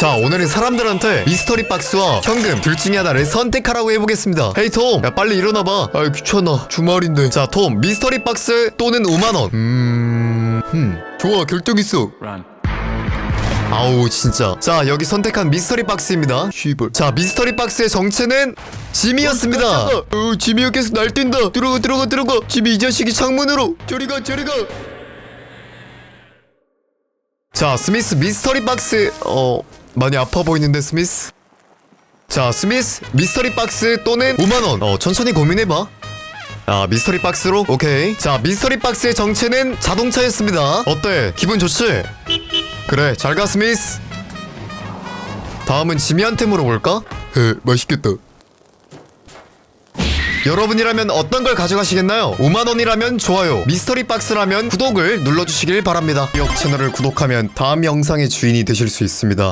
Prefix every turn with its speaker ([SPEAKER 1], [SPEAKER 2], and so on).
[SPEAKER 1] 자 오늘은 사람들한테 미스터리 박스와 현금 둘 중에 하나를 선택하라고 해보겠습니다. 헤이 톰 야 빨리 일어나봐. 아 귀찮아. 주말인데. 자 톰 미스터리 박스 또는 5만원. 음... 음 좋아 결정 있어.
[SPEAKER 2] Run.
[SPEAKER 1] 아우 진짜. 자 여기 선택한 미스터리 박스입니다. 쉬벌. 자 미스터리 박스의 정체는 지미였습니다. 어, 지미가 계속 날뛴다. 들어가 들어가 들어가. 지미 이 자식이 창문으로. 저리가 저리가 자 스미스 미스터리 박스 어 많이 아파 보이는데 스미스? 자 스미스 미스터리 박스 또는 5만 원. 어 천천히 고민해 봐. 아 미스터리 박스로? 오케이. 자 미스터리 박스의 정체는 자동차였습니다. 어때? 기분 좋지? 그래 잘 가 스미스. 다음은 지미한테 물어볼까? 에 맛있겠다 여러분이라면 어떤 걸 가져가시겠나요? 5만원이라면 좋아요. 미스터리 박스라면 구독을 눌러주시길 바랍니다. 기업 채널을 구독하면 다음 영상의 주인이 되실 수 있습니다